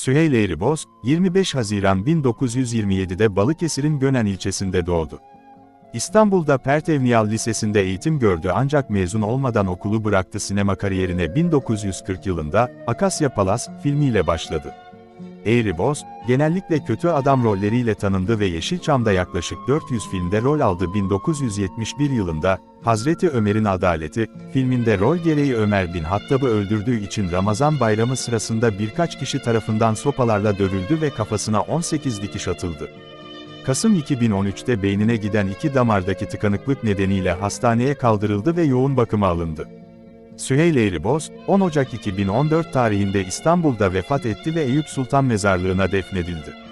Süheyl Eğriboz, 25 Haziran 1927'de Balıkesir'in Gönen ilçesinde doğdu. İstanbul'da Pertevniyal Lisesi'nde eğitim gördü ancak mezun olmadan okulu bıraktı sinema kariyerine 1940 yılında Akasya Palas filmiyle başladı. Eğriboz, genellikle kötü adam rolleriyle tanındı ve Yeşilçam'da yaklaşık 400 filmde rol aldı 1971 yılında, Hazreti Ömer'in Adaleti, filminde rol gereği Ömer bin Hattab'ı öldürdüğü için Ramazan bayramı sırasında birkaç kişi tarafından sopalarla dövüldü ve kafasına 18 dikiş atıldı. Kasım 2013'te beynine giden iki damardaki tıkanıklık nedeniyle hastaneye kaldırıldı ve yoğun bakıma alındı. Süheyl Eğriboz, 10 Ocak 2014 tarihinde İstanbul'da vefat etti ve Eyüp Sultan Mezarlığı'na defnedildi.